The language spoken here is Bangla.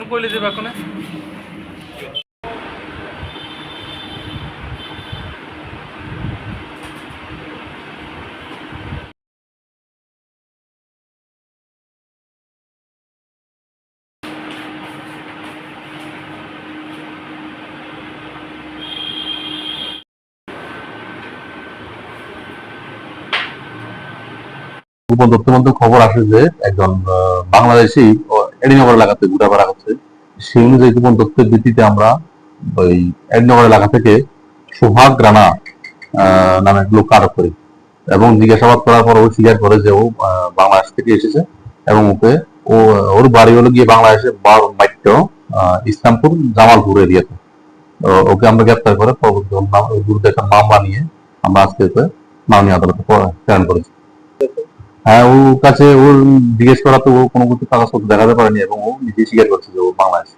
কইলে গোপন তথ্যের খবর আসে যে একজন বাংলাদেশি ও এডিনগর এলাকাতে ঘুরাফেরা করছে সেই অনুযায়ী গোপন তথ্যের ভিত্তিতে আমরা ওই এডিনগর এলাকা থেকে সোহাগ রানা নামে এক লোক আটক করি। এবং জিজ্ঞাসাবাদ করার পর ও স্বীকার করে যে ও বাংলাদেশ থেকে এসেছে এবং ওকে ও, ওর বাড়ি হলো গিয়ে বাংলাদেশের মাইত্য ইসলামপুর জামালপুর এরিয়াতে। ওকে আমরা গ্রেপ্তার করে পরবর্তী ওর একটা মামলা নিয়ে আমরা আজকে মাননীয় আদালতে প্রেরণ করেছি। হ্যাঁ ওর কাছে ওর জিজ্ঞেস করা তো ও কোনো কিছু কাগজপত্র দেখাতে পারেনি এবং ও নিজে স্বীকার করছে যে ও বাংলাদেশ।